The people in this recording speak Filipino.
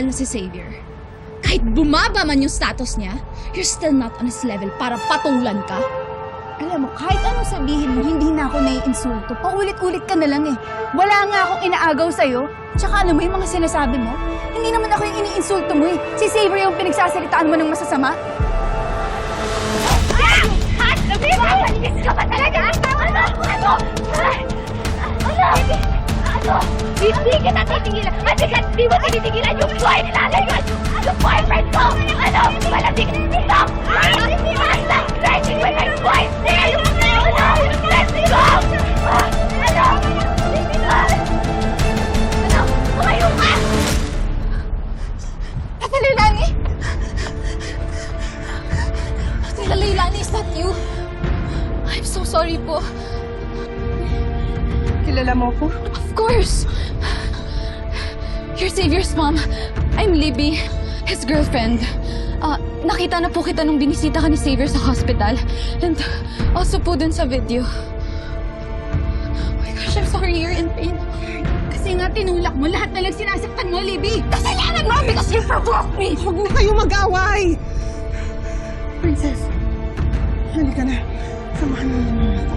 PL na si Xavier. Kahit bumaba man yung status niya, you're still not on his level para patulan ka. Alam mo, kahit anong sabihin mo, hindi na ako naiinsulto. Paulit-ulit ka na lang eh. Wala nga akong inaagaw sa'yo. Tsaka alam mo yung mga sinasabi mo, hindi naman ako yung iniinsulto mo eh. Si Xavier yung pinagsasalitaan mo ng masasama. Hindi kita titigilan. Hindi ka, di mo tinitigilan yung boy ni nanay ko. Yung boyfriend ko. Ano? Ka titigilan. Basta, writing with my boyfriend. Ano? Let's go! Ano? Ano? Tumayo ka! Ate Leilani! Tila Leilani, is that you? I'm so sorry po. Kilala mo ko? Of course! You're Xavier's mom. I'm Libby, his girlfriend. Ah, nakita na po kita nung binisita ka ni Xavier sa hospital. And also po dun sa video. Oh my gosh, I'm sorry you're in pain. Kasi nga tinulak mo lahat na lang sinasaktan mo, Libby! Kasalanan mo because you provoked me! Huwag na kayo mag-away! Princess, halika na. Samahan mo naman ako.